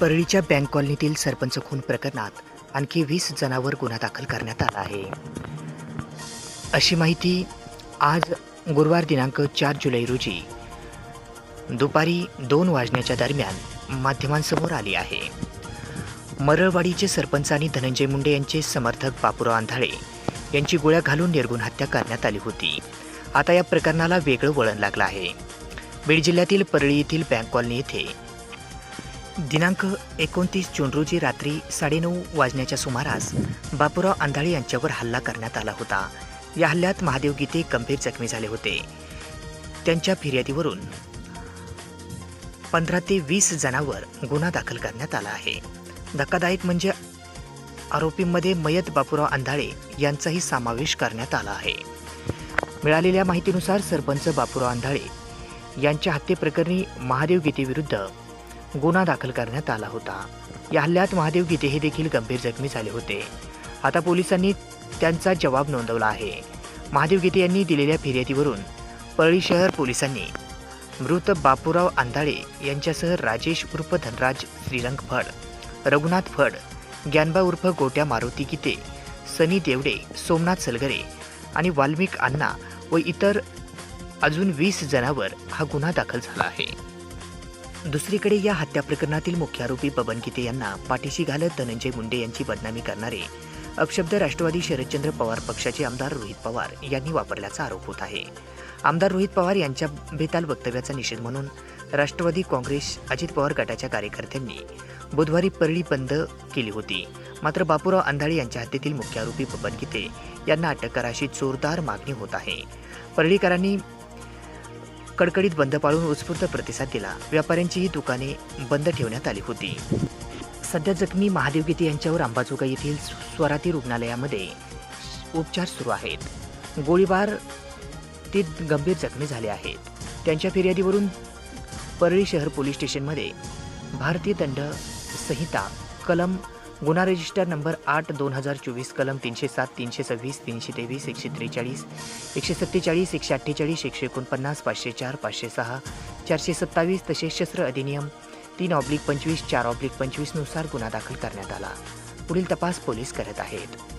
परळीच्या बँक कॉलनीतील सरपंच खून प्रकरणात आणखी वीस जणांवर गुन्हा दाखल करण्यात आला आहे. अशी माहिती आज गुरुवार दिनांक चार जुलै रोजी दुपारी दोन वाजण्याच्या दरम्यान माध्यमांसमोर आली आहे. मरळवाडीचे सरपंच आणि धनंजय मुंडे यांचे समर्थक बापूराव आंधळे यांची गोळ्या घालून निर्गुण हत्या करण्यात आली होती. आता या प्रकरणाला वेगळं वळण लागलं आहे. बीड जिल्ह्यातील परळी येथील बँक कॉलनी येथे दिनांक एकोणतीस जून रोजी रात्री साडेनऊ वाजण्याच्या सुमारास बापूराव आंधळे यांच्यावर हल्ला करण्यात आला होता. या हल्ल्यात महादेव गीते गंभीर जखमी झाले होते. त्यांच्या फिर्यादीवरून पंधरा ते वीस जणांवर गुन्हा दाखल करण्यात आला आहे. धक्कादायक म्हणजे आरोपींमध्ये मयत बापूराव आंधाळे यांचाही समावेश करण्यात आला आहे. मिळालेल्या माहितीनुसार सरपंच बापूराव आंधाळे यांच्या हत्येप्रकरणी महादेव गीतेविरुद्ध गुन्हा दाखल करण्यात आला होता. या हल्ल्यात महादेव गीते हे देखील गंभीर जखमी झाले होते. आता पोलिसांनी त्यांचा जबाब नोंदवला आहे. महादेव गीते यांनी दिलेल्या फिर्यादीवरून परळी शहर पोलिसांनी मृत बापूराव आंधाळे यांच्यासह राजेश उर्फ धनराज श्रीरंग फड रघुनाथ फड ग्यानबा उर्फ गोट्या मारुती गीते सनी देवडे सोमनाथ सलगरे आणि वाल्मिक अण्णा व इतर अजून वीस जणांवर हा गुन्हा दाखल झाला आहे. दुसरीकडे या हत्या प्रकरणातील मुख्य आरोपी बबन गीते यांना पाठीशी घालत धनंजय मुंडे यांची बदनामी करणारे अपशब्द राष्ट्रवादी शरदचंद्र पवार पक्षाचे आमदार रोहित पवार यांनी वापरल्याचा आरोप होत आहे. आमदार रोहित पवार यांच्या बेताल वक्तव्याचा निषेध म्हणून राष्ट्रवादी काँग्रेस अजित पवार गटाच्या कार्यकर्त्यांनी बुधवारी परळी बंद केली होती. मात्र बापूराव अंधाळे यांच्या हत्येतील मुख्य आरोपी बबन गीते यांना अटक करा अशी जोरदार मागणी होत आहे. परळीकरांनी कडकडीत बंद पाळून उत्स्फूर्त प्रतिसाद दिला. व्यापाऱ्यांचीही दुकाने बंद ठेवण्यात आली होती. सध्या जखमी महादेव गीते यांच्यावर अंबाजोगाई येथील स्वराती रुग्णालयामध्ये उपचार सुरू आहेत. गोळीबार ते गंभीर जखमी झाले आहेत. त्यांच्या फिर्यादीवरून परळी शहर पोलीस स्टेशनमध्ये भारतीय दंड संहिता कलम गुन्हा रजिस्टर नंबर आठ दोन हजार चोवीस कलम तीनशे सात तीनशे सव्वीस तीनशे तेवीस एकशे त्रेचाळीस एकशे सत्तेचाळीस एकशे अठ्ठेचाळीस एकशे एकोणपन्नास पाचशे चार पाचशे सहा चारशे सत्तावीस तसेच शस्त्र अधिनियम तीन ऑब्लिक पंचवीस चार ऑब्लिक पंचवीसनुसार गुन्हा दाखल करण्यात आला. पुढील तपास पोलीस करत आहेत.